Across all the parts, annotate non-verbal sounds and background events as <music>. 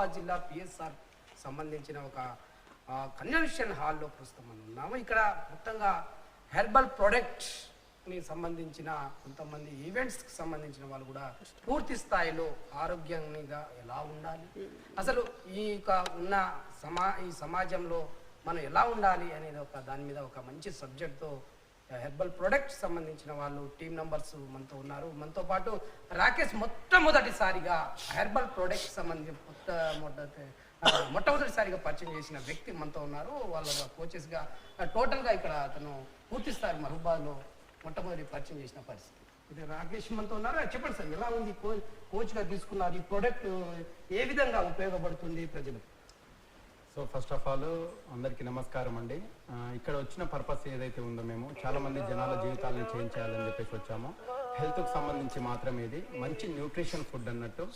మహబూబాబాద్ జిల్లా పిఎస్ఆర్ సంబంధించిన ఒక కన్వెన్షన్ హాల్లో ప్రస్తుతం మనం ఉన్నాము. ఇక్కడ మొత్తంగా హెర్బల్ ప్రొడక్ట్ని సంబంధించిన కొంతమంది ఈవెంట్స్కి సంబంధించిన వాళ్ళు కూడా పూర్తి స్థాయిలో ఆరోగ్యంగా ఎలా ఉండాలి? అసలు ఈ యొక్క ఉన్న సమా ఈ సమాజంలో మనం ఎలా ఉండాలి అనేది ఒక దాని మీద ఒక మంచి సబ్జెక్ట్తో హెర్బల్ ప్రొడక్ట్ సంబంధించిన వాళ్ళు టీం నంబర్స్ మనతో ఉన్నారు. మనతో పాటు రాకేష్ మొట్టమొదటిసారిగా హెర్బల్ ప్రొడక్ట్ సంబంధించి కొత్త మొట్టమొదటిసారిగా పరిచయం చేసిన వ్యక్తి మనతో ఉన్నారు. వాళ్ళ కోచెస్గా టోటల్గా ఇక్కడ అతను పూర్తిస్తారు స్థాయి మొట్టమొదటి పరిచయం చేసిన పరిస్థితి. ఇది రాకేష్ మనతో ఉన్నారు. చెప్పండి సార్ ఎలా ఉంది కోచ్ కోచ్గా తీసుకున్నారు ఈ ప్రోడక్ట్ ఏ విధంగా ఉపయోగపడుతుంది ప్రజలకు? సో ఫస్ట్ ఆఫ్ ఆల్ అందరికీ నమస్కారం అండి. ఇక్కడ వచ్చిన పర్పస్ ఏదైతే ఉందో మేము చాలా మంది జనాల జీవితాలను చేంజ్ చేయాలని చెప్పేసి వచ్చాము. హెల్త్కు సంబంధించి మాత్రం ఇది మంచి న్యూట్రిషన్ ఫుడ్ అన్నట్టు.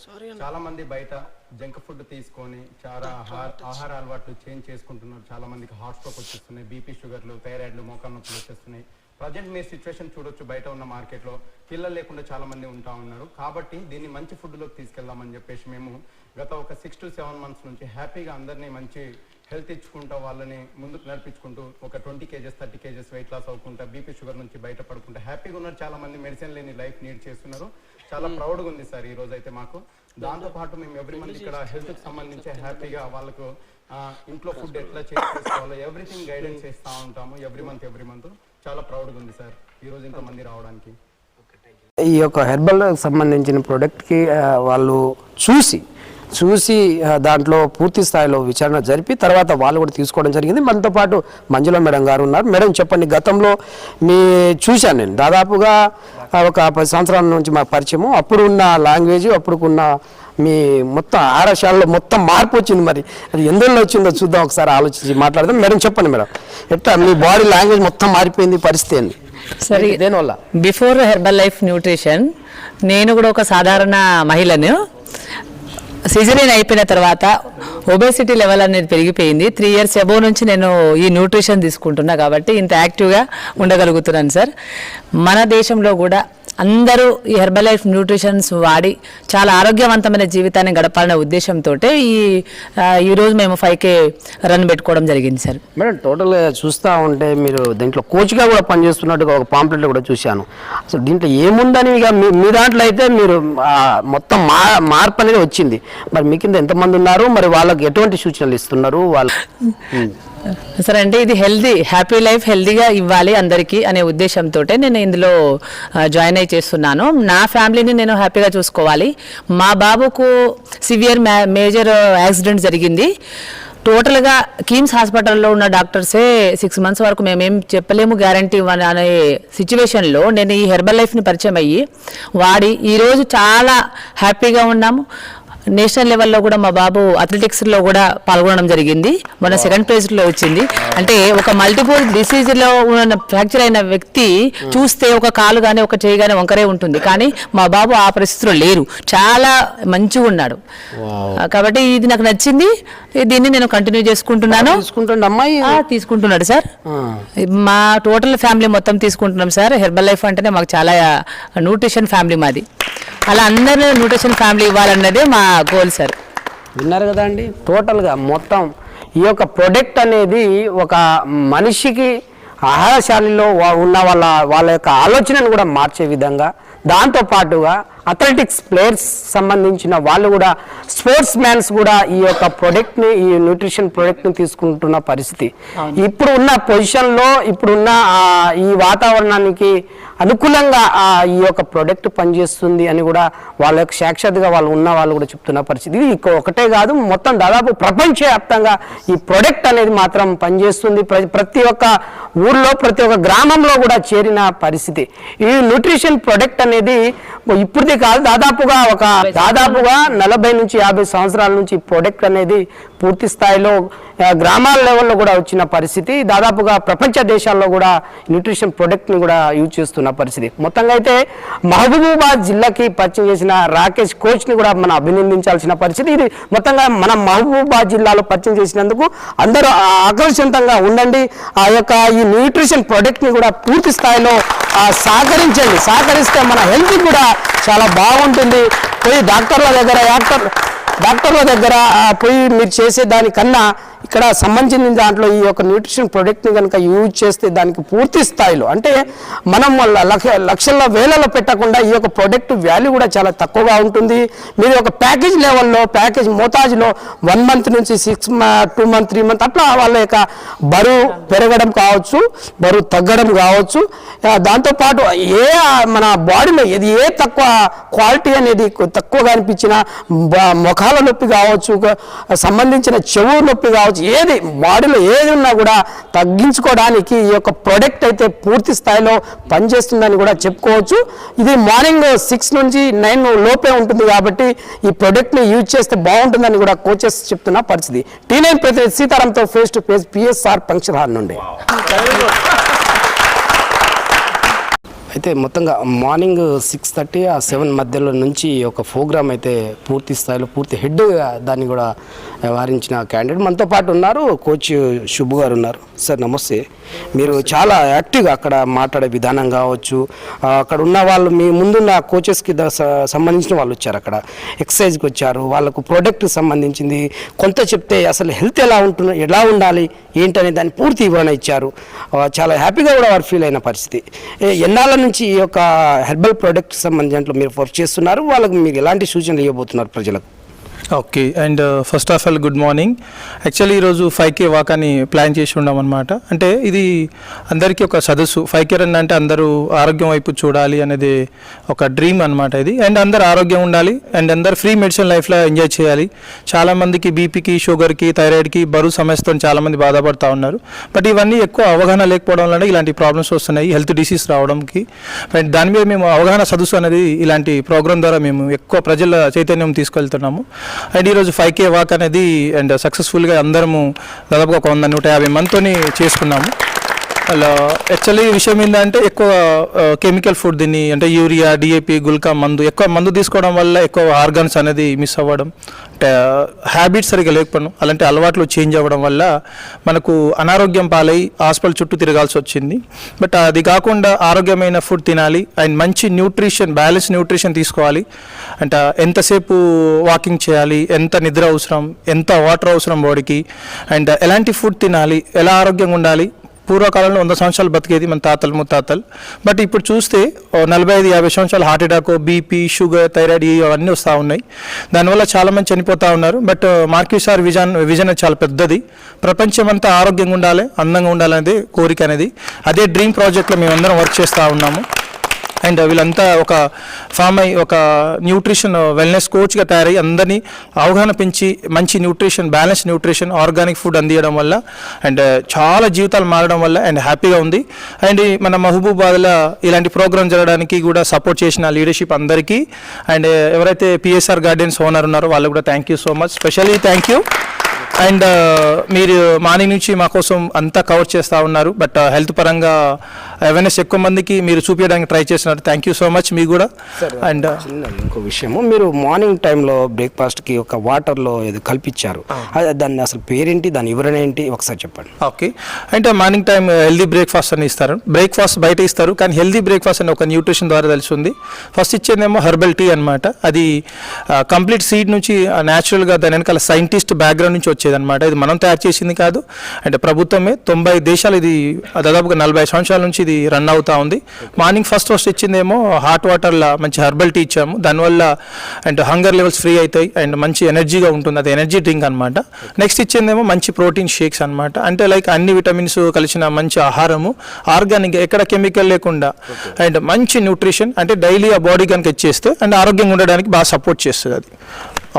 చాలా మంది బయట జంక్ ఫుడ్ తీసుకొని చాలా ఆహార ఆహార అలవాట్లు చేంజ్ చేసుకుంటున్నారు. చాలా మందికి హార్ట్ స్ట్రోక్ వచ్చేస్తున్నాయి బీపీ షుగర్లు థైరాయిడ్లు మోకాలు నొప్పులు వచ్చేస్తున్నాయి. ప్రజెంట్ మీ సిచ్యువేషన్ చూడొచ్చు బయట ఉన్న మార్కెట్లో. పిల్లలు లేకుండా చాలా మంది ఉంటా ఉన్నారు. కాబట్టి దీన్ని మంచి ఫుడ్లోకి తీసుకెళ్దామని చెప్పేసి మేము గత ఒక సిక్స్ టు సెవెన్ మంత్స్ నుంచి హ్యాపీగా అందరినీ మంచి హెల్త్ ఇచ్చుకుంటూ వాళ్ళని ముందుకు నడిపించుకుంటూ ఒక twenty kgs thirty kgs weight loss అవ్వకుండా బీపీ షుగర్ నుంచి బయటపడకుండా హ్యాపీగా ఉన్నారు. చాలా మంది మెడిసిన్ లేని లైఫ్ నీడ్ చేస్తున్నారు. చాలా ప్రౌడ్గా ఉంది సార్ ఈ రోజు అయితే మాకు. దాంతో పాటు మేము ఎవ్రీ మంత్ ఇక్కడ హెల్త్కి సంబంధించి హ్యాపీగా వాళ్ళకు ఇంట్లో ఫుడ్ ఎట్లా చేసి చేసుకోవాలో ఎవ్రీథింగ్ గైడెన్స్ ఇస్తా ఉంటాము ఎవ్రీ మంత్ ఎవ్రీ మంత్. చాలా ప్రౌడ్గా ఉంది సార్ ఈ ఇంతమంది రావడానికి. ఈ యొక్క హెర్బల్ సంబంధించిన ప్రోడక్ట్కి వాళ్ళు చూసి చూసి దాంట్లో పూర్తి స్థాయిలో విచారణ జరిపి తర్వాత వాళ్ళు కూడా తీసుకోవడం జరిగింది. మనతో పాటు మంజుల మేడం గారు ఉన్నారు. మేడం చెప్పండి గతంలో మీ చూశాను నేను. దాదాపుగా ఒక పది సంవత్సరాల నుంచి మా పరిచయము. అప్పుడు ఉన్న లాంగ్వేజ్ అప్పుడు ఉన్న మీ మొత్తం ఆరశాలలో మొత్తం మార్పు వచ్చింది మరి. అది ఎందులో వచ్చిందో చూద్దాం ఒకసారి ఆలోచించి మాట్లాడదాం. మేడం చెప్పండి మేడం. ఎట్లా మీ బాడీ లాంగ్వేజ్ మొత్తం మారిపోయింది పరిస్థితి ఏంది? సరే దేనివల్ల? బిఫోర్ హెర్బల్ లైఫ్ న్యూట్రిషన్ నేను కూడా ఒక సాధారణ మహిళను సిజరీన్ అయిపోయిన తర్వాత ఒబేసిటీ లెవెల్ అనేది పెరిగిపోయింది. త్రీ ఇయర్స్ ఎబో నుంచి నేను ఈ న్యూట్రిషన్ తీసుకుంటున్నా కాబట్టి ఇంత యాక్టివ్గా ఉండగలుగుతున్నాను సార్. మన దేశంలో కూడా అందరూ ఈ హెర్బల్ న్యూట్రిషన్స్ వాడి చాలా ఆరోగ్యవంతమైన జీవితాన్ని గడపాలనే ఉద్దేశంతో ఈ ఈరోజు మేము ఫైవ్ కే రన్ పెట్టుకోవడం జరిగింది సార్. మేడం టోటల్గా చూస్తూ ఉంటే మీరు దీంట్లో కోచ్గా కూడా పనిచేస్తున్నట్టుగా ఒక పాంప్లెట్ కూడా చూశాను. అసలు దీంట్లో ఏముందని ఇక మీ మీ దాంట్లో అయితే మీరు మొత్తం మా మార్పు అనేది వచ్చింది. మరి మీ కింద ఎంతమంది ఉన్నారు? మరి వాళ్ళకి ఎటువంటి సూచనలు ఇస్తున్నారు? వాళ్ళు <laughs> సరే అంటే ఇది హెల్దీ హ్యాపీ లైఫ్ హెల్దీగా ఇవ్వాలి అందరికీ అనే ఉద్దేశంతో నేను ఇందులో జాయిన్ అయి చేస్తున్నాను. నా ఫ్యామిలీని నేను హ్యాపీగా చూసుకోవాలి. మా బాబుకు సివియర్ మేజర్ యాక్సిడెంట్ జరిగింది. టోటల్గా కీమ్స్ హాస్పిటల్లో ఉన్న డాక్టర్సే సిక్స్ మంత్స్ వరకు మేమేం చెప్పలేము గ్యారంటీ అనే సిచ్యువేషన్లో నేను ఈ హెర్బల్ లైఫ్ని పరిచయం అయ్యి వాడి ఈరోజు చాలా హ్యాపీగా ఉన్నాము. నేషనల్ లెవెల్లో కూడా మా బాబు అథ్లెటిక్స్లో కూడా పాల్గొనడం జరిగింది. మొన్న సెకండ్ ప్లేస్లో వచ్చింది. అంటే ఒక మల్టిపుల్ డిసీజ్లో ఉన్న ఫ్రాక్చర్ అయిన వ్యక్తి చూస్తే ఒక కాలు కానీ ఒక చేయి కానీ వంకరే ఉంటుంది. కానీ మా బాబు ఆ పరిస్థితిలో లేరు. చాలా మంచిగా ఉన్నాడు. కాబట్టి ఇది నాకు నచ్చింది. దీన్ని నేను కంటిన్యూ చేసుకుంటున్నాను. తీసుకుంటున్నాడు సార్. మా టోటల్ ఫ్యామిలీ మొత్తం తీసుకుంటున్నాం సార్. హెర్బల్ లైఫ్ అంటేనే మాకు చాలా న్యూట్రిషన్ ఫ్యామిలీ మాది. అలా అందరూ న్యూట్రిషన్ ఫ్యామిలీ ఇవ్వాలన్నదే మా గోల్ సార్. విన్నారు కదా అండి? టోటల్గా మొత్తం ఈ యొక్క ప్రొడక్ట్ అనేది ఒక మనిషికి ఆహారశాలలో ఉన్న వాళ్ళ వాళ్ళ యొక్క ఆలోచనను కూడా మార్చే విధంగా దాంతో పాటుగా అథ్లెటిక్స్ ప్లేయర్స్ సంబంధించిన వాళ్ళు కూడా స్పోర్ట్స్ మ్యాన్స్ కూడా ఈ యొక్క ప్రొడక్ట్ని ఈ న్యూట్రిషన్ ప్రొడక్ట్ని తీసుకుంటున్న పరిస్థితి. ఇప్పుడు ఉన్న పొజిషన్లో ఇప్పుడున్న ఈ వాతావరణానికి అనుకూలంగా ఈ యొక్క ప్రొడక్ట్ పనిచేస్తుంది అని కూడా వాళ్ళ యొక్క సాక్షాత్గా వాళ్ళు ఉన్న వాళ్ళు కూడా చెప్తున్న పరిస్థితి. ఇది ఒకటే కాదు మొత్తం దాదాపు ప్రపంచవ్యాప్తంగా ఈ ప్రొడక్ట్ అనేది మాత్రం పనిచేస్తుంది. ప్ర- ప్రతి ఒక్క ఊర్లో ప్రతి ఒక్క గ్రామంలో కూడా చేరిన పరిస్థితి. ఈ న్యూట్రిషన్ ప్రొడక్ట్ అనేది ఇప్పుడుదే కాదు దాదాపుగా ఒక దాదాపుగా నలభై నుంచి యాభై సంవత్సరాల నుంచి ప్రొడక్ట్ అనేది పూర్తి స్థాయిలో గ్రామాల లెవెల్లో కూడా వచ్చిన పరిస్థితి. దాదాపుగా ప్రపంచ దేశాల్లో కూడా న్యూట్రిషన్ ప్రొడక్ట్ని కూడా యూజ్ చేస్తున్న పరిస్థితి. మొత్తంగా అయితే మహబూబాబాద్ జిల్లాకి పరిచయం చేసిన రాకేష్ కోచ్ని కూడా మనం అభినందించాల్సిన పరిస్థితి. ఇది మొత్తంగా మన మహబూబాబాద్ జిల్లాలో పరిచయం చేసినందుకు అందరూ ఆకర్షితంగా ఉండండి. ఆ యొక్క ఈ న్యూట్రిషన్ ప్రొడక్ట్ని కూడా పూర్తి స్థాయిలో సహకరించండి. సహకరిస్తే మన హెల్త్ కూడా చాలా బాగుంటుంది. పోయి డాక్టర్ల దగ్గర డాక్టర్ డాక్టర్ల దగ్గర ఆ, పోయి మీరు చేసే దానికన్నా ఇక్కడ సంబంధించిన దాంట్లో ఈ యొక్క న్యూట్రిషన్ ప్రొడక్ట్ని కనుక యూజ్ చేస్తే దానికి పూర్తి స్థాయిలో అంటే మనం లక్ష లక్షల వేలలో పెట్టకుండా ఈ యొక్క ప్రోడక్ట్ వాల్యూ కూడా చాలా తక్కువగా ఉంటుంది. మీరు ఒక ప్యాకేజ్ లెవెల్లో ప్యాకేజ్ మోతాజులో వన్ మంత్ నుంచి six two month three month అట్లా వాళ్ళ యొక్క బరువు పెరగడం కావచ్చు బరువు తగ్గడం కావచ్చు. దాంతోపాటు ఏ మన బాడీలో ఏది ఏ తక్కువ క్వాలిటీ అనేది తక్కువగా అనిపించిన ముఖాల నొప్పి కావచ్చు సంబంధించిన చెవు నొప్పి కావచ్చు ఏది బాడీలో ఏది ఉన్నా కూడా తగ్గించుకోవడానికి ఈ యొక్క ప్రొడక్ట్ అయితే పూర్తి స్థాయిలో పనిచేస్తుందని కూడా చెప్పుకోవచ్చు. ఇది మార్నింగ్ సిక్స్ నుంచి నైన్ లోపే ఉంటుంది కాబట్టి ఈ ప్రొడక్ట్ని యూజ్ చేస్తే బాగుంటుందని కూడా కోచెస్ చెప్తున్న పరిస్థితి. టీ నైన్ ప్రతి సీతారాంతో face to face PSR function hall నుండి. అయితే మొత్తంగా మార్నింగ్ సిక్స్ థర్టీ ఆ సెవెన్ మధ్యలో నుంచి ఒక ప్రోగ్రామ్ అయితే పూర్తి స్థాయిలో పూర్తి హెడ్గా దాన్ని కూడా వ్యవహరించిన క్యాండిడేట్. మనతో పాటు ఉన్నారు కోచ్ శుభు గారు ఉన్నారు. సార్ నమస్తే. మీరు చాలా యాక్టివ్గా అక్కడ మాట్లాడే విధానం కావచ్చు అక్కడ ఉన్న వాళ్ళు మీ ముందున్న కోచెస్కి సంబంధించిన వాళ్ళు వచ్చారు అక్కడ. ఎక్సర్సైజ్కి వచ్చారు. వాళ్ళకు ప్రోడక్ట్కి సంబంధించింది. కొంత చెప్తే అసలు హెల్త్ ఎలా ఉంటుంది ఎలా ఉండాలి ఏంటనే దాన్ని పూర్తి వివరణ ఇచ్చారు. చాలా హ్యాపీగా కూడా వారు ఫీల్ అయిన పరిస్థితి. ఎన్నాళ్ళ నుంచి ఈ యొక్క హెర్బల్ ప్రోడక్ట్ సంబంధించినట్లు మీరు వర్క్ చేస్తున్నారు. వాళ్ళకి మీరు ఎలాంటి సూచనలు ఇవ్వబోతున్నారు ప్రజలకు? Okay and first of all good morning actually ఈరోజు ఫైవ్ కే వాక్ అని ప్లాన్ చేసి ఉన్నాం అనమాట అంటే ఇది అందరికీ ఒక సదస్సు. ఫైవ్ కే రన్ అంటే అందరూ ఆరోగ్యం వైపు చూడాలి అనేది ఒక డ్రీమ్ అనమాట ఇది. అండ్ అందరు ఆరోగ్యం ఉండాలి. అండ్ అందరు ఫ్రీ మెడిసిన్ లైఫ్లో ఎంజాయ్ చేయాలి. చాలామందికి బీపీకి షుగర్కి థైరాయిడ్కి బరువు సమస్యతో చాలామంది బాధపడుతూ ఉన్నారు. బట్ ఇవన్నీ ఎక్కువ అవగాహన లేకపోవడం వల్ల ఇలాంటి ప్రాబ్లమ్స్ వస్తున్నాయి. Health disease రావడంకి. అండ్ దాని మీద మేము అవగాహన సదస్సు అనేది ఇలాంటి ప్రోగ్రామ్ ద్వారా మేము ఎక్కువ ప్రజల చైతన్యం తీసుకెళ్తున్నాము. అండ్ ఈరోజు ఫైవ్ కే వాక్ అనేది అండ్ సక్సెస్ఫుల్గా అందరము దాదాపుగా ఒక వంద నూట యాభై మందితోని చేసుకున్నాము. అలా యాక్చువల్లీ విషయం ఏంటంటే ఎక్కువ కెమికల్ ఫుడ్ తిని అంటే యూరియా డిఏపి గుల్కా మందు ఎక్కువ మందు తీసుకోవడం వల్ల ఎక్కువ ఆర్గాన్స్ అనేది మిస్ అవ్వడం. అంటే హ్యాబిట్స్ సరిగా లేకపోవడం అలాంటి అలవాట్లు చేంజ్ అవ్వడం వల్ల మనకు అనారోగ్యం పాలై హాస్పిటల్ చుట్టూ తిరగాల్సి వచ్చింది. బట్ అది కాకుండా ఆరోగ్యమైన ఫుడ్ తినాలి అండ్ మంచి న్యూట్రిషన్ బ్యాలెన్స్ న్యూట్రిషన్ తీసుకోవాలి. అంటే ఎంతసేపు వాకింగ్ చేయాలి ఎంత నిద్ర అవసరం ఎంత వాటర్ అవసరం బాడీకి అండ్ ఎలాంటి ఫుడ్ తినాలి ఎలా ఆరోగ్యంగా ఉండాలి పూర్వకాలంలో వంద సంవత్సరాలు బతికేది మన తాతలు ముత్తాతలు. బట్ ఇప్పుడు చూస్తే నలభై ఐదు యాభై సంవత్సరాలు heart attack BP sugar thyroid ఇవన్నీ వస్తూ ఉన్నాయి. దానివల్ల చాలా మంది చనిపోతూ ఉన్నారు. బట్ మార్కిసార్ విజన్ విజన్ చాలా పెద్దది. ప్రపంచం అంతా ఆరోగ్యంగా ఉండాలి అందంగా ఉండాలనేది కోరిక అనేది. అదే డ్రీమ్ ప్రాజెక్ట్లో మేమందరం వర్క్ చేస్తూ ఉన్నాము. అండ్ వీళ్ళంతా ఒక ఫామ్ అయి ఒక న్యూట్రిషన్ వెల్నెస్ కోచ్గా తయారై అందరినీ అవగాహన పెంచి మంచి nutrition balance nutrition organic food అందియడం వల్ల అండ్ చాలా జీవితాలు మారడం వల్ల అండ్ హ్యాపీగా ఉంది. అండ్ మన మహబూబాద్లో ఇలాంటి ప్రోగ్రామ్ జరగడానికి కూడా సపోర్ట్ చేసిన లీడర్షిప్ అందరికీ అండ్ ఎవరైతే పిఎస్ఆర్ గార్డెన్స్ ఓనర్ ఉన్నారో వాళ్ళు కూడా thank you so much specially thank you and మీరు మార్నింగ్ నుంచి మా కోసం అంతా కవర్ చేస్తూ ఉన్నారు. బట్ హెల్త్ పరంగా అవేర్నెస్ ఎక్కువ మందికి మీరు చూపించడానికి ట్రై చేస్తున్నారు. థ్యాంక్ యూ సో మచ్ మీకు కూడా. అండ్ చిన్న ఇంకో విషయము. మీరు మార్నింగ్ టైంలో బ్రేక్ఫాస్ట్కి ఒక వాటర్లో ఏదో కల్పించారు. దాన్ని అసలు పేరేంటి? దాని వివరణ ఏంటి ఒకసారి చెప్పండి. ఓకే అంటే మార్నింగ్ టైం హెల్దీ బ్రేక్ఫాస్ట్ అని ఇస్తారు. బ్రేక్ఫాస్ట్ బయట ఇస్తారు. కానీ హెల్దీ బ్రేక్ఫాస్ట్ అని ఒక న్యూట్రిషన్ ద్వారా తెలుస్తుంది ఫస్ట్ ఇచ్చేదేమో హెర్బల్ టీ అనమాట అది కంప్లీట్ సీడ్ నుంచి న్యాచురల్గా దాని వెనకాల సైంటిస్ట్ బ్యాక్గ్రౌండ్ నుంచి వచ్చేదన్నమాట ఇది మనం తయారు చేసింది కాదు. అంటే ప్రభుత్వమే తొంభై దేశాలు ఇది దాదాపుగా నలభై సంవత్సరాల నుంచి ఇది రన్ అవుతా ఉంది. మార్నింగ్ ఫస్ట్ ఫస్ట్ ఇచ్చిందేమో హాట్ వాటర్లో మంచి హెర్బల్ టీ ఇచ్చాము. దానివల్ల అండ్ హంగర్ లెవెల్స్ ఫ్రీ అవుతాయి. అండ్ మంచి ఎనర్జీగా ఉంటుంది. అది ఎనర్జీ డ్రింక్ అనమాట నెక్స్ట్ ఇచ్చిందేమో మంచి ప్రోటీన్ షేక్స్ అనమాట అంటే లైక్ అన్ని విటమిన్స్ కలిసిన మంచి ఆహారము. ఆర్గానిక్ ఎక్కడ కెమికల్ లేకుండా. అండ్ మంచి న్యూట్రిషన్. అంటే డైలీ ఆ బాడీ కనుక ఇచ్చేస్తే అండ్ ఆరోగ్యంగా ఉండడానికి బాగా సపోర్ట్ చేస్తుంది అది.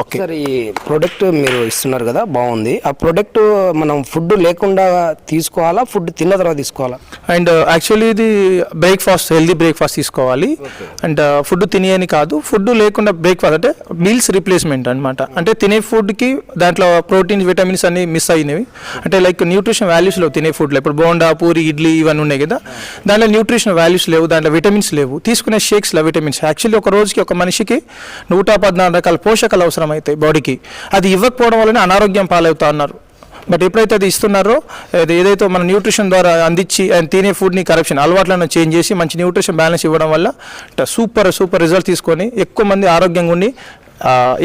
ఓకే సార్ ఈ ప్రోడక్ట్ మీరు ఇస్తున్నారు కదా బాగుంది. ఆ ప్రోడక్ట్ మనం ఫుడ్ లేకుండా తీసుకోవాలా ఫుడ్ తిన్న తర్వాత తీసుకోవాలా? అండ్ యాక్చువల్లీ ఇది బ్రేక్ఫాస్ట్ హెల్దీ బ్రేక్ఫాస్ట్ తీసుకోవాలి. అండ్ ఫుడ్ తినేయని కాదు ఫుడ్ లేకుండా బ్రేక్ఫాస్ట్ అంటే మీల్స్ రీప్లేస్మెంట్ అనమాట అంటే తినే ఫుడ్కి దాంట్లో ప్రోటీన్స్ విటమిన్స్ అన్ని మిస్ అయినవి. అంటే లైక్ న్యూట్రిషన్ వాల్యూస్ లేవు తినే ఫుడ్లో ఇప్పుడు బోండా పూరి ఇడ్లీ ఇవన్నీ ఉన్నాయి కదా. దాంట్లో న్యూట్రిషన్ వాల్యూస్ లేవు దాంట్లో విటమిన్స్ లేవు. తీసుకునే షేక్స్లో విటమిన్స్ యాక్చువల్లీ ఒక రోజుకి ఒక మనిషికి నూట పద్నాలుగు రకాల పోషకాలు అవసరం అవుతాయి బాడీకి. అది ఇవ్వకపోవడం వల్లనే అనారోగ్యం పాలవుతా ఉన్నారు బట్ ఎప్పుడైతే అది ఇస్తున్నారో అది ఏదైతే మన న్యూట్రిషన్ ద్వారా అందించి అండ్ తినే ఫుడ్ని కరప్షన్ అలవాట్లను చేంజ్ చేసి మంచి న్యూట్రిషన్ బ్యాలెన్స్ ఇవ్వడం వల్ల సూపర్ సూపర్ రిజల్ట్ తీసుకొని ఎక్కువ మంది ఆరోగ్యంగా ఉండి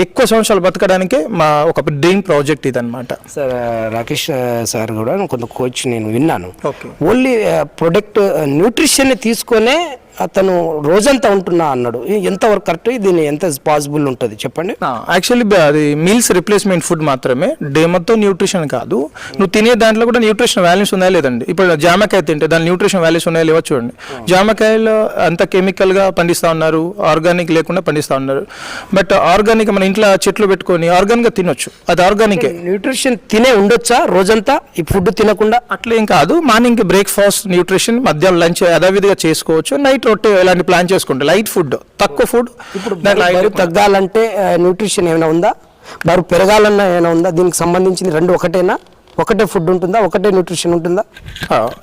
ఎక్కువ సంవత్సరాలు బతకడానికే మా ఒక డ్రీమ్ ప్రాజెక్ట్ ఇదన్నమాట. సార్ రాకేష్ సార్ కూడా కొంత కోచ్ నేను విన్నాను. ఓకే. ఓన్లీ ప్రొడక్ట్ న్యూట్రిషన్ తీసుకొనే అతను రోజంతా ఉంటున్నా అన్నాడు. ఎంతవరకు కరెక్ట్ దీన్ని ఎంత పాసిబుల్ ఉంటుంది? చెప్పండి. యాక్చువల్లీ అది మీల్స్ రిప్లేస్మెంట్ ఫుడ్ మాత్రమే. డే మొత్తం న్యూట్రిషన్ కాదు. నువ్వు తినే దాంట్లో కూడా న్యూట్రిషన్ వాల్యూస్ ఉన్నాయా లేదండి? ఇప్పుడు జామకాయ తింటే దాని న్యూట్రిషన్ వాల్యూస్ ఉన్నాయా లేవో చూడండి. జామకాయలో అంత కెమికల్గా పండిస్తూ ఉన్నారు. ఆర్గానిక్ లేకుండా పండిస్తూ ఉన్నారు. బట్ ఆర్గానిక్ మన ఇంట్లో చెట్లు పెట్టుకొని ఆర్గానిక్గా తినొచ్చు. అది ఆర్గానికే న్యూట్రిషన్ తినే ఉండొచ్చా రోజంతా? ఈ ఫుడ్ తినకుండా? అట్లేం కాదు. మార్నింగ్ బ్రేక్ఫాస్ట్ న్యూట్రిషన్ మధ్యాహ్నం లంచ్ యథావిధిగా చేసుకోవచ్చు. నైట్ రొట్టె ఇలాంటి ప్లాన్ చేసుకుంటే? లైట్ ఫుడ్ తక్కువ ఫుడ్? ఇప్పుడు బరువు తగ్గాలంటే న్యూట్రిషన్ ఏమైనా ఉందా? బరువు పెరగాలన్నా ఏమైనా ఉందా? దీనికి సంబంధించింది రెండు ఒకటేనా? ఒకటే ఫుడ్ ఉంటుందా? ఒకటే న్యూట్రిషన్ ఉంటుందా?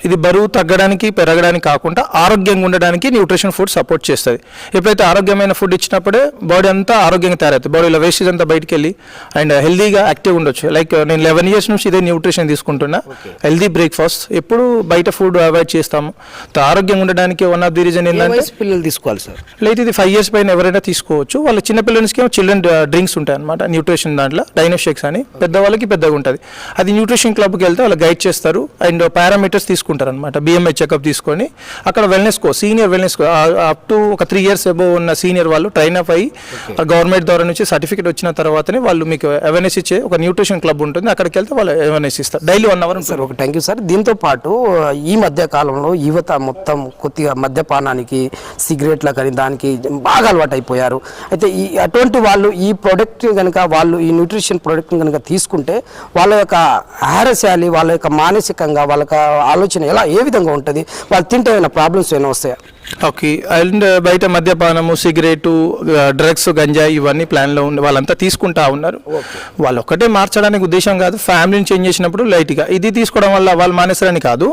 ఇది బరువు తగ్గడానికి పెరగడానికి కాకుండా ఆరోగ్యంగా ఉండడానికి న్యూట్రిషన్ ఫుడ్ సపోర్ట్ చేస్తుంది. ఎప్పుడైతే ఆరోగ్యమైన ఫుడ్ ఇచ్చినప్పుడే బాడీ అంతా ఆరోగ్యంగా తయారవుతుంది. బాడీలో వేస్టేజ్ అంతా బయటికి వెళ్ళి అండ్ హెల్దీగా యాక్టివ్ ఉండొచ్చు. లైక్ నేను లెవెన్ ఇయర్స్ నుంచి ఇదే న్యూట్రిషన్ తీసుకుంటున్నా. హెల్దీ బ్రేక్ఫాస్ట్ ఎప్పుడు బయట ఫుడ్ అవాయిడ్ చేస్తాము. తో ఆరోగ్యంగా ఉండడానికి వన్ ఆఫ్ ది రీజన్ ఏంటంటే పిల్లలు తీసుకోవాలి సార్ లేదు ఇది ఫైవ్ ఇయర్స్ పైన ఎవరైనా తీసుకోవచ్చు. వాళ్ళ చిన్న పిల్లలకి చిల్డ్రన్ డ్రింక్స్ ఉంటాయి అనమాట న్యూట్రిషన్ దాంట్లో డైనో షేక్స్ అని. పెద్దవాళ్ళకి పెద్దగా ఉంటుంది. అది న్యూట్రిషన్ క్లబ్కి వెళ్తే వాళ్ళు గైడ్ చేస్తారు. అండ్ పారామీటర్స్ తీసుకుంటారు అనమాట బిఎంఐ చెకప్ తీసుకొని అక్కడ wellness co senior wellness co up to ఒక త్రీ ఇయర్స్ ఎబో ఉన్న సీనియర్ వాళ్ళు ట్రైన్ అప్ అయ్యి గవర్నమెంట్ ద్వారా నుంచి సర్టిఫికేట్ వచ్చిన తర్వాతనే వాళ్ళు మీకు అవేర్నెస్ ఇచ్చే ఒక న్యూట్రిషన్ క్లబ్ ఉంటుంది. అక్కడికి వెళ్తే వాళ్ళు అవేర్నెస్ ఇస్తారు. డైలీ వన్ అవర్ సార్ ఒక థ్యాంక్ యూ సార్ దీంతో పాటు ఈ మధ్య కాలంలో యువత మొత్తం కొద్దిగా మద్యపానానికి సిగరెట్ల కానీ దానికి బాగా అలవాటు అయిపోయారు. అయితే ఈ అటువంటి వాళ్ళు ఈ ప్రోడక్ట్ కనుక వాళ్ళు ఈ న్యూట్రిషన్ ప్రోడక్ట్ కనుక తీసుకుంటే వాళ్ళ యొక్క ఆహారశాలి వాళ్ళ యొక్క మానసికంగా వాళ్ళ ఆలోచన ఎలా ఏ విధంగా ఉంటుంది? వాళ్ళు తింటే ఏమైనా ప్రాబ్లమ్స్ ఏమైనా వస్తాయా? ఓకే. అండ్ బయట మద్యపానము సిగరెట్ డ్రగ్స్ గంజాయి ఇవన్నీ ప్లాన్లో ఉంది వాళ్ళంతా తీసుకుంటా ఉన్నారు. వాళ్ళు ఒక్కటే మార్చడానికి ఉద్దేశం కాదు. ఫ్యామిలీని చేంజ్ చేసినప్పుడు లైట్గా. ఇది తీసుకోవడం వల్ల వాళ్ళు మానేస్తారని కాదు.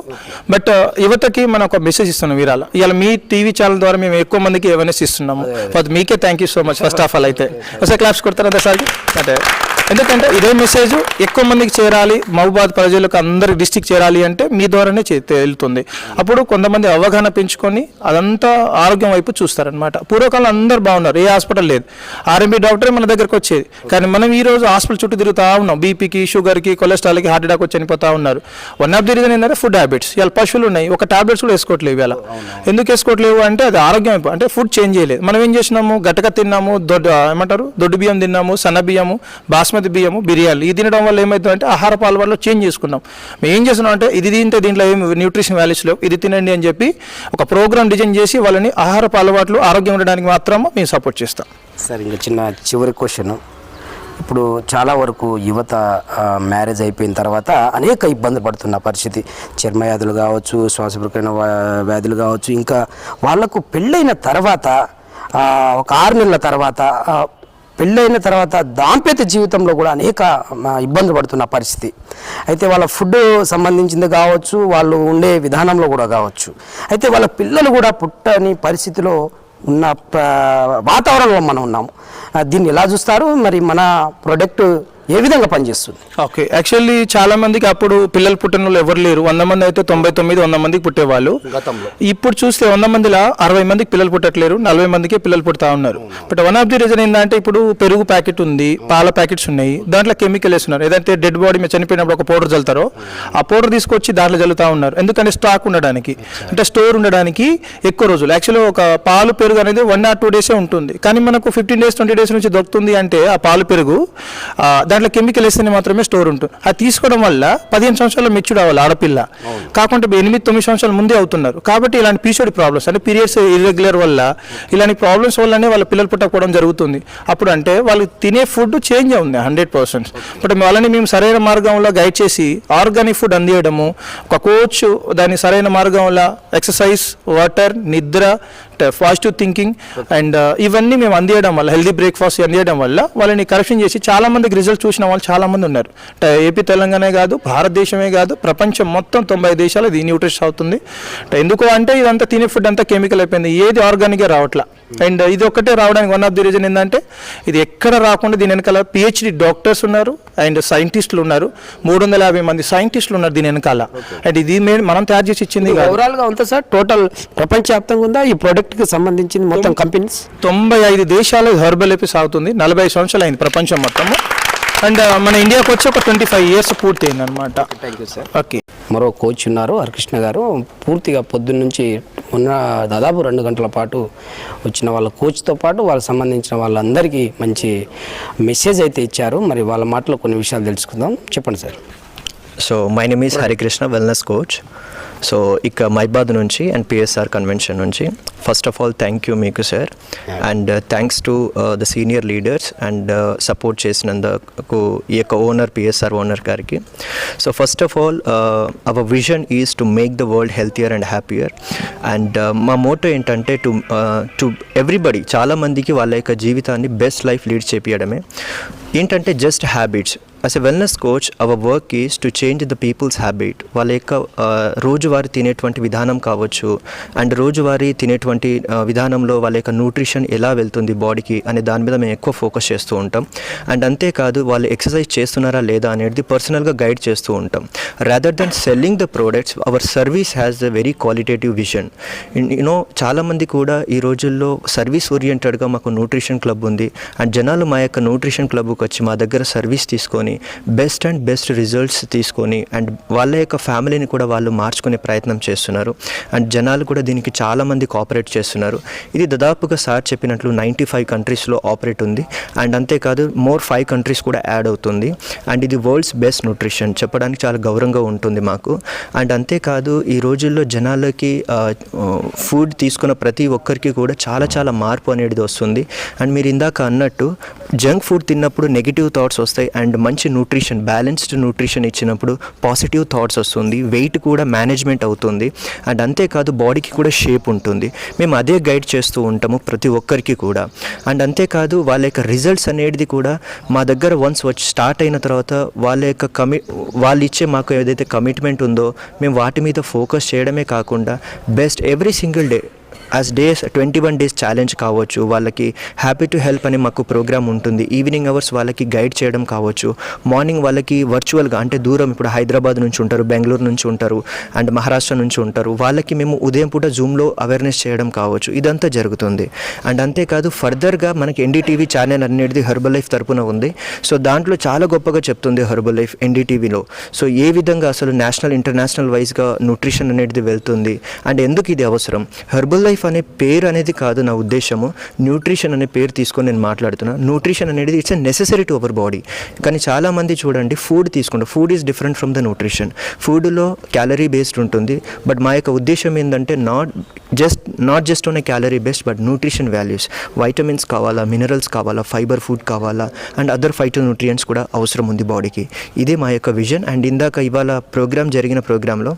బట్ యువతకి మనం ఒక మెసేజ్ ఇస్తున్నాం వీరాల. ఇవాళ మీ టీవీ ఛానల్ ద్వారా మేము ఎక్కువ మందికి అవేర్నెస్ ఇస్తున్నాము. ఫస్ట్ మీకే thank you so much first of all అయితే. ఒకసారి క్లాప్స్ కొడతారా సార్కి అంటే ఎందుకంటే ఇదే మెసేజ్ ఎక్కువ మందికి చేరాలి మహబూబాద్ ప్రజలకు అందరికి డిస్టిక్ చేరాలి అంటే మీ ద్వారానే వెళ్తుంది అప్పుడు కొంతమంది అవగాహన పెంచుకొని అదంతా ఆరోగ్యం వైపు చూస్తారనమాట పూర్వకాలం అందరు బాగున్నారు ఏ హాస్పిటల్ లేదు. ఆర్ఎంబీ డాక్టరే మన దగ్గరకు వచ్చేది. కానీ మనం ఈ రోజు హాస్పిటల్ చుట్టూ తిరుగుతా ఉన్నాం. బీపీకి షుగర్కి కొలెస్ట్రాల్కి హార్ట్ అటాక్ వచ్చి చనిపోతా ఉన్నారు. వన్ ఆఫ్ ది రీజన్ ఏంటంటే ఫుడ్ హ్యాబిట్స్. ఇవాళ పశువులు ఉన్నాయి. ఒక టాబ్లెట్స్ కూడా వేసుకోవట్లేవు ఇవాళ. ఎందుకు వేసుకోవట్లేవు అంటే అది ఆరోగ్యం అయిపో- అంటే ఫుడ్ చేంజ్ చేయలేదు. మనం ఏం చేసినాము? గట్టక తిన్నాము దొడ్డు ఏమంటారు? దొడ్డు బియ్యం తిన్నాము సన్న బియ్యము బాస్మతి బియ్యము బిర్యానీ. ఇది తినడం వల్ల ఏమవుతుందంటే ఆహార పాలవాళ్ళు చేంజ్ చేసుకున్నాం. మేము ఏం చేస్తున్నాం అంటే ఇది తింటే దీంట్లో ఏమి న్యూట్రిషన్ వాల్యూస్ లేవు ఇది తినండి అని చెప్పి ఒక ప్రోగ్రామ్ డిజైన్ చేసి వాళ్ళని ఆహార అలవాట్లు ఆరోగ్యం ఉండడానికి మాత్రం మేము సపోర్ట్ చేస్తాం. సార్ ఇంకా చిన్న చివరి క్వశ్చన్ ఇప్పుడు చాలా వరకు యువత మ్యారేజ్ అయిపోయిన తర్వాత అనేక ఇబ్బందులు పడుతున్న పరిస్థితి. చర్మ వ్యాధులు కావచ్చు శ్వాసప్రకరణ వ్యా- వ్యాధులు కావచ్చు ఇంకా వాళ్ళకు పెళ్ళైన తర్వాత ఒక ఆరు నెలల తర్వాత పెళ్ళైన తర్వాత దాంపత్య జీవితంలో కూడా అనేక ఇబ్బంది ఇబ్బందులు పడుతున్న పరిస్థితి. అయితే వాళ్ళ ఫుడ్ సంబంధించింది కావచ్చు వాళ్ళు ఉండే విధానంలో కూడా కావచ్చు. అయితే వాళ్ళ పిల్లలు కూడా పుట్టని పరిస్థితిలో ఉన్న వాతావరణంలో మనం ఉన్నాము. దీన్ని ఎలా చూస్తారు? మరి మన ప్రొడక్ట్ ఏ విధంగా పనిచేస్తుంది? ఓకే యాక్చువల్లీ చాలా మందికి అప్పుడు పిల్లలు పుట్టిన వాళ్ళు ఎవరు లేరు. వంద మంది అయితే తొంభై తొమ్మిది వంద మందికి పుట్టేవాళ్ళు. గతంలో. ఇప్పుడు చూస్తే వంద మందిలో అరవై మందికి పిల్లలు పుట్టట్లేరు నలభై మందికి పిల్లలు పుడతా ఉన్నారు. But one of the reason ఏంటంటే ఇప్పుడు పెరుగు ప్యాకెట్ ఉంది పాల ప్యాకెట్స్ ఉన్నాయి. దాంట్లో కెమికల్ వేస్తున్నారు. ఏదైతే డెడ్ బాడీ మీద చనిపోయినప్పుడు ఒక పౌడర్ చల్లుతారో ఆ పౌడర్ తీసుకొచ్చి దాంట్లో చల్లుతా ఉన్నారు. ఎందుకంటే స్టాక్ ఉండడానికి. అంటే స్టోర్ ఉండడానికి ఎక్కువ రోజులు. యాక్చువల్లీ ఒక పాలు పెరుగు అనేది వన్ ఆర్ టూ డేసే ఉంటుంది. కానీ మనకు ఫిఫ్టీన్ డేస్ ట్వంటీ డేస్ నుంచి దొరుకుతుంది అంటే ఆ పాలు పెరుగు దాంట్లో కెమికల్ వేస్తేనే మాత్రమే స్టోర్ ఉంటుంది అది తీసుకోవడం వల్ల పదిహేను సంవత్సరాల మెచ్యూర్ అవ్వాలి ఆడపిల్ల. కాకుండా ఎనిమిది తొమ్మిది సంవత్సరాల ముందే అవుతున్నారు. కాబట్టి ఇలాంటి పీసీఓడి ప్రాబ్లమ్స్ అంటే పీరియడ్స్ ఇర్రెగ్యులర్ వల్ల ఇలాంటి ప్రాబ్లమ్స్ వల్లనే వాళ్ళ పిల్లలు పుట్టకపోవడం జరుగుతుంది. అప్పుడు అంటే వాళ్ళు తినే ఫుడ్ చేంజ్ ఉంది హండ్రెడ్ పర్సెంట్. బట్ వాళ్ళని మేము సరైన మార్గంలో గైడ్ చేసి ఆర్గానిక్ ఫుడ్ అందియడము ఒక కోచ్ దాని సరైన మార్గంలో ఎక్సర్సైజ్ వాటర్ నిద్ర పాజిటివ్ థింకింగ్ అండ్ ఇవన్నీ మేము అందియడం వల్ల హెల్దీ బ్రేక్ఫాస్ట్ అందియడం వల్ల వాళ్ళని కరెక్షన్ చేసి చాలా మందికి రిజల్ట్ చూసిన వాళ్ళు చాలా మంది ఉన్నారు. ఏపీ తెలంగాణ కాదు భారతదేశమే కాదు ప్రపంచం మొత్తం తొంభై దేశాలు ఇది న్యూట్రిషన్ అవుతుంది. ఎందుకు అంటే ఇదంతా తినే ఫుడ్ అంతా కెమికల్ అయిపోయింది ఏది ఆర్గానిక్గా రావట్లా. అండ్ ఇది ఒక్కటే రావడానికి వన్ ఆఫ్ ది రీజన్ ఏంటంటే ఇది ఎక్కడ రాకుండా దీని వెనకాల పిహెచ్డి డాక్టర్స్ ఉన్నారు అండ్ సైంటిస్టులు ఉన్నారు. మూడు వందల యాభై మంది సైంటిస్టులు ఉన్నారు దీని వెనకాల. అండ్ ఇది మనం తయారు చేసి ఇచ్చింది ఓవరాల్గా ఉందా సార్ టోటల్ ప్రపంచవ్యాప్తంగా ఉందా? ఈ ప్రొడక్ట్ ప్రొడక్ట్కి సంబంధించింది మొత్తం కంపెనీస్? తొంభై ఐదు దేశాలు హెర్బల్ లైఫ్ సాగుతుంది. నలభై సంవత్సరాలు అయింది ప్రపంచం మొత్తము అండ్ మన ఇండియాకి వచ్చి ఒక ట్వంటీ ఫైవ్ ఇయర్స్ పూర్తి అయింది అనమాట థ్యాంక్ యూ సార్ ఓకే. మరో కోచ్ ఉన్నారు హరికృష్ణ గారు. పూర్తిగా పొద్దున్న నుంచి మొన్న దాదాపు రెండు గంటల పాటు వచ్చిన వాళ్ళ కోచ్తో పాటు వాళ్ళకి సంబంధించిన వాళ్ళందరికీ మంచి మెసేజ్ అయితే ఇచ్చారు. మరి వాళ్ళ మాటలో కొన్ని విషయాలు తెలుసుకుందాం. చెప్పండి sir so my name is Harikrishna wellness coach so ఇక మైబాద్ నుంచి అండ్ పిఎస్ఆర్ కన్వెన్షన్ నుంచి first of all thank you మీకు sir and thanks to the senior leaders and support చేసినందుకు ఈ యొక్క ఓనర్ పిఎస్ఆర్ ఓనర్ గారికి. So first of all our vision is to make the world healthier and happier and మా motto ఏంటంటే to to everybody చాలామందికి వాళ్ళ యొక్క జీవితాన్ని బెస్ట్ లైఫ్ లీడ్ చేపించడమే ఏంటంటే just habits as a wellness coach our work is to change the people's habit వాళ్ళ యొక్క రోజువారి తినేటువంటి విధానం కావచ్చు అండ్ రోజువారీ తినేటువంటి విధానంలో వాళ్ళ యొక్క న్యూట్రిషన్ ఎలా వెళ్తుంది బాడీకి అనే దాని మీద మేము ఎక్కువ ఫోకస్ చేస్తూ ఉంటాం. అండ్ అంతేకాదు వాళ్ళు ఎక్సర్సైజ్ చేస్తున్నారా లేదా అనేది పర్సనల్గా గైడ్ చేస్తూ ఉంటాం. Rather than selling the products our service has the very qualitative vision you know చాలామంది కూడా ఈ రోజుల్లో సర్వీస్ ఓరియంటెడ్గా మాకు న్యూట్రిషన్ క్లబ్ ఉంది. అండ్ జనాలు మా యొక్క న్యూట్రిషన్ క్లబ్కి వచ్చి మా దగ్గర సర్వీస్ తీసుకొని బెస్ట్ అండ్ బెస్ట్ రిజల్ట్స్ తీసుకొని అండ్ వాళ్ళ యొక్క ఫ్యామిలీని కూడా వాళ్ళు మార్చుకునే ప్రయత్నం చేస్తున్నారు. అండ్ జనాలు కూడా దీనికి చాలామంది కోఆపరేట్ చేస్తున్నారు. ఇది దాదాపుగా సార్ చెప్పినట్లు నైంటీ ఫైవ్ కంట్రీస్లో ఆపరేట్ ఉంది. అండ్ అంతేకాదు మోర్ ఫైవ్ కంట్రీస్ కూడా యాడ్ అవుతుంది. అండ్ ఇది వరల్డ్స్ బెస్ట్ న్యూట్రిషన్ చెప్పడానికి చాలా గౌరవంగా ఉంటుంది మాకు. అండ్ అంతేకాదు ఈ రోజుల్లో జనాలకి ఫుడ్ తీసుకున్న ప్రతి ఒక్కరికి కూడా చాలా చాలా మార్పు అనేది వస్తుంది. అండ్ మీరు ఇందాక అన్నట్టు జంక్ ఫుడ్ తిన్నప్పుడు నెగిటివ్ థాట్స్ వస్తాయి. అండ్ మంచి న్యూట్రిషన్ బ్యాలెన్స్డ్ న్యూట్రిషన్ ఇచ్చినప్పుడు పాజిటివ్ థాట్స్ వస్తుంది వెయిట్ కూడా మేనేజ్మెంట్ అవుతుంది. అండ్ అంతేకాదు బాడీకి కూడా షేప్ ఉంటుంది. మేము అదే గైడ్ చేస్తూ ఉంటాము ప్రతి ఒక్కరికి కూడా. అండ్ అంతేకాదు వాళ్ళ యొక్క రిజల్ట్స్ అనేది కూడా మా దగ్గర వన్స్ వచ్చి స్టార్ట్ అయిన తర్వాత వాళ్ళ యొక్క కమి వాళ్ళు ఇచ్చే మాకు ఏదైతే కమిట్మెంట్ ఉందో మేము వాటి మీద ఫోకస్ చేయడమే కాకుండా best every single day as days twenty one days challenge కావచ్చు వాళ్ళకి హ్యాపీ టు హెల్ప్ అనే మాకు ప్రోగ్రామ్ ఉంటుంది. ఈవినింగ్ అవర్స్ వాళ్ళకి గైడ్ చేయడం కావచ్చు. మార్నింగ్ వాళ్ళకి వర్చువల్గా అంటే దూరం ఇప్పుడు హైదరాబాద్ నుంచి ఉంటారు బెంగళూరు నుంచి ఉంటారు అండ్ మహారాష్ట్ర నుంచి ఉంటారు. వాళ్ళకి మేము ఉదయం పూట జూమ్లో అవేర్నెస్ చేయడం కావచ్చు. ఇదంతా జరుగుతుంది. అండ్ అంతేకాదు ఫర్దర్గా మనకి ఎన్డీటీవీ ఛానల్ అనేది హెర్బల్ లైఫ్ తరపున ఉంది. సో దాంట్లో చాలా గొప్పగా చెప్తుంది హెర్బల్ లైఫ్ ఎన్డీటీవీలో సో ఏ విధంగా అసలు నేషనల్ ఇంటర్నేషనల్ వైజ్గా న్యూట్రిషన్ అనేది వెళ్తుంది? అండ్ ఎందుకు ఇది అవసరం? హెర్బల్ లైఫ్ అనే పేరు అనేది కాదు నా ఉద్దేశము. న్యూట్రిషన్ అనే పేరు తీసుకొని నేను మాట్లాడుతున్నా. న్యూట్రిషన్ అనేది it's a necessary to our body కానీ చాలామంది చూడండి ఫుడ్ తీసుకుంటారు. Food is different from the nutrition ఫుడ్లో క్యాలరీ బేస్డ్ ఉంటుంది. బట్ మా యొక్క ఉద్దేశం ఏంటంటే not just not just on a calorie based but nutrition values vitamins కావాలా మినరల్స్ కావాలా ఫైబర్ ఫుడ్ కావాలా అండ్ అదర్ ఫైటో న్యూట్రియంట్స్ కూడా అవసరం ఉంది బాడీకి ఇదే మా యొక్క విజన్ అండ్ ఇందాక ఇవాళ ప్రోగ్రామ్ జరిగిన ప్రోగ్రాంలో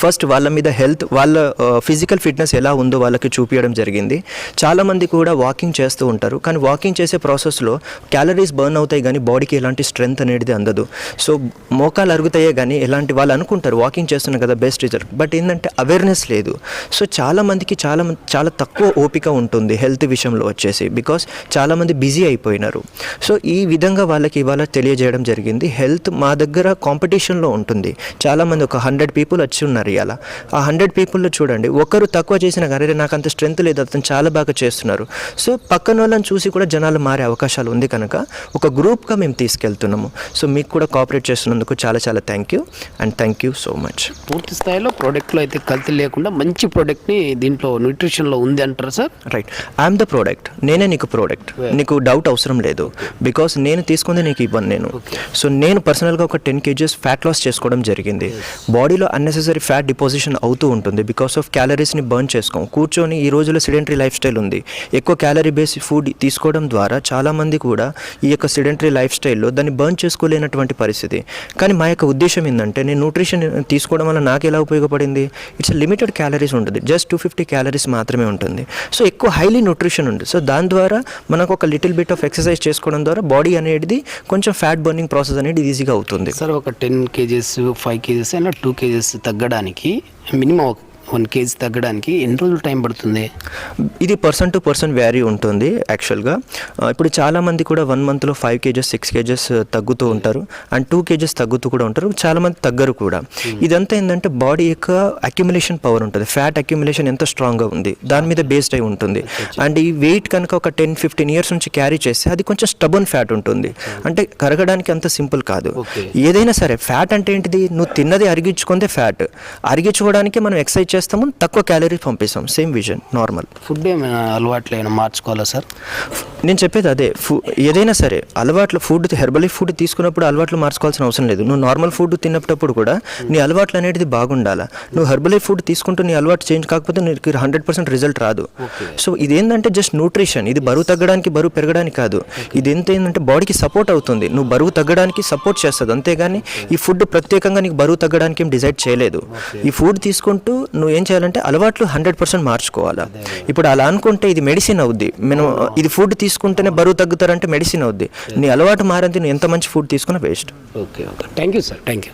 ఫస్ట్ వాళ్ళ మీద హెల్త్ వాళ్ళ uh, ఫిజికల్ ఫిట్నెస్ ఎలా ఉందో వాళ్ళకి చూపించడం జరిగింది. చాలామంది కూడా వాకింగ్ చేస్తూ ఉంటారు. కానీ వాకింగ్ చేసే ప్రాసెస్లో క్యాలరీస్ బర్న్ అవుతాయి కానీ బాడీకి ఎలాంటి స్ట్రెంగ్త్ అనేది అందదు. సో మోకాలు అరుగుతాయే కానీ ఎలాంటి వాళ్ళు అనుకుంటారు వాకింగ్ చేస్తున్నారు కదా బెస్ట్ రిజల్ట్ బట్ ఏంటంటే అవేర్నెస్ లేదు. సో చాలామందికి చాలా చాలా తక్కువ ఓపిక ఉంటుంది హెల్త్ విషయంలో వచ్చేసి. బికాస్ చాలామంది బిజీ అయిపోయినారు. సో ఈ విధంగా వాళ్ళకి ఇవాళ తెలియజేయడం జరిగింది. హెల్త్ మా దగ్గర కాంపిటీషన్లో ఉంటుంది. చాలామంది ఒక హండ్రెడ్ పీపుల్ వచ్చి ఉన్నారు. ఇలా ఆ హండ్రెడ్ పీపుల్లో చూడండి ఒకరు తక్కువ చేసిన కానీ "అరే, నాకు అంత స్ట్రెంత్ లేదు అతను చాలా బాగా చేస్తున్నారు. సో పక్కన వాళ్ళని చూసి కూడా జనాలు మారే అవకాశాలు ఉంది కనుక ఒక గ్రూప్గా మేము తీసుకెళ్తున్నాము. సో మీకు కూడా కోఆపరేట్ చేస్తున్నందుకు చాలా చాలా thank you and thank you so much పూర్తి స్థాయిలో ప్రోడక్ట్లో అయితే కల్తీ లేకుండా మంచి ప్రోడక్ట్ని దీంట్లో న్యూట్రిషన్లో ఉంది అంటారా sir? Right I'm the product నేనే నీకు ప్రోడక్ట్ నీకు డౌట్ అవసరం లేదు. బికాస్ నేను తీసుకుంది నీకు ఇవ్వను నేను. సో నేను పర్సనల్గా ఒక టెన్ కేజెస్ ఫ్యాట్ లాస్ చేసుకోవడం జరిగింది. బాడీలో అన్నెసెసరీ ఫ్యాట్ ఫ్యాట్ డిపాజిషన్ అవుతూ ఉంటుంది. బికాస్ ఆఫ్ క్యాలరీస్ని బర్న్ చేసుకోం. కూర్చొని ఈ రోజుల్లో సిడెంటరీ లైఫ్ స్టైల్ ఉంది. ఎక్కువ క్యాలరీ బేస్ ఫుడ్ తీసుకోవడం ద్వారా చాలామంది కూడా ఈ యొక్క సిడెంటరీ లైఫ్ స్టైల్లో దాన్ని బర్న్ చేసుకోలేనటువంటి పరిస్థితి. కానీ మా యొక్క ఉద్దేశం ఏంటంటే నేను న్యూట్రిషన్ తీసుకోవడం వల్ల నాకు ఎలా ఉపయోగపడింది? ఇట్స్ లిమిటెడ్ క్యాలరీస్ ఉంటుంది. జస్ట్ టూ ఫిఫ్టీ క్యాలరీస్ మాత్రమే ఉంటుంది. సో ఎక్కువ హైలీ న్యూట్రిషన్ ఉంది. సో దాని ద్వారా మనకు ఒక లిటిల్ బిట్ ఆఫ్ ఎక్సర్సైజ్ చేసుకోవడం ద్వారా బాడీ అనేది కొంచెం ఫ్యాట్ బర్నింగ్ ప్రాసెస్ అనేది ఈజీగా అవుతుంది. సార్ ఒక టెన్ కేజెస్ ఫైవ్ కేజెస్ అలా టూ కేజెస్ తగ్గడానికి మినిమం వన్ కేజీ తగ్గడానికి ఎన్ని రోజులు టైం పడుతుంది? ఇది పర్సన్ టు పర్సన్ వ్యారీ ఉంటుంది యాక్చువల్గా ఇప్పుడు చాలామంది కూడా వన్ మంత్లో ఫైవ్ కేజెస్ సిక్స్ కేజెస్ తగ్గుతూ ఉంటారు అండ్ టూ కేజెస్ తగ్గుతూ కూడా ఉంటారు చాలామంది తగ్గరు కూడా. ఇదంతా ఏంటంటే బాడీ యొక్క అక్యుములేషన్ పవర్ ఉంటుంది ఫ్యాట్ అక్యుములేషన్ ఎంత స్ట్రాంగ్గా ఉంది దాని మీద బేస్డ్ అయి ఉంటుంది. అండ్ ఈ వెయిట్ కనుక ఒక టెన్ ఫిఫ్టీన్ ఇయర్స్ నుంచి క్యారీ చేస్తే అది కొంచెం స్టబన్ ఫ్యాట్ ఉంటుంది. అంటే కరగడానికి అంత సింపుల్ కాదు. ఏదైనా సరే ఫ్యాట్ అంటే ఏంటిది? నువ్వు తిన్నది అరిగించుకుందే ఫ్యాట్ అరిగించుకోవడానికి మనం ఎక్సర్సైజ్ చేస్తాము తక్కువ క్యాలరీ పంపిస్తాం సేమ్ విజన్ నార్మల్ ఫుడ్ ఏమైనా అలవాట్లు ఏమైనా మార్చుకోవాలా సార్? నేను చెప్పేది అదే. ఫు ఏదైనా సరే అలవాట్లు ఫుడ్ హెర్బల్ ఫుడ్ తీసుకున్నప్పుడు అలవాట్లు మార్చుకోవాల్సిన అవసరం లేదు. నువ్వు నార్మల్ ఫుడ్ తిన్నప్పుడు కూడా నీ అలవాట్లు అనేది బాగుండాలా? నువ్వు హెర్బల్ ఫుడ్ తీసుకుంటూ నీ అలవాటు చేంజ్ కాకపోతే నీకు హండ్రెడ్ పర్సెంట్ రిజల్ట్ రాదు. సో ఇదేంటంటే జస్ట్ న్యూట్రిషన్ ఇది బరువు తగ్గడానికి బరువు పెరగడానికి కాదు. ఇది ఎంత ఏంటంటే బాడీకి సపోర్ట్ అవుతుంది. నువ్వు బరువు తగ్గడానికి సపోర్ట్ చేస్తుంది. అంతేగాని ఈ ఫుడ్ ప్రత్యేకంగా నీకు బరువు తగ్గడానికి ఏం డిసైడ్ చేయలేదు. ఈ ఫుడ్ తీసుకుంటూ నువ్వు ఏం చేయాలంటే అలవాట్లు హండ్రెడ్ పర్సెంట్ మార్చుకోవాలా? ఇప్పుడు అలా అనుకుంటే ఇది మెడిసిన్ అవుద్ది. మనం ఇది ఫుడ్ తీసుకుంటేనే బరువు తగ్గుతారంటే మెడిసిన్ అవుద్ది. నీ అలవాటు మారంది నువ్వు ఎంత మంచి ఫుడ్ తీసుకున్నా waste okay okay thank you sir thank you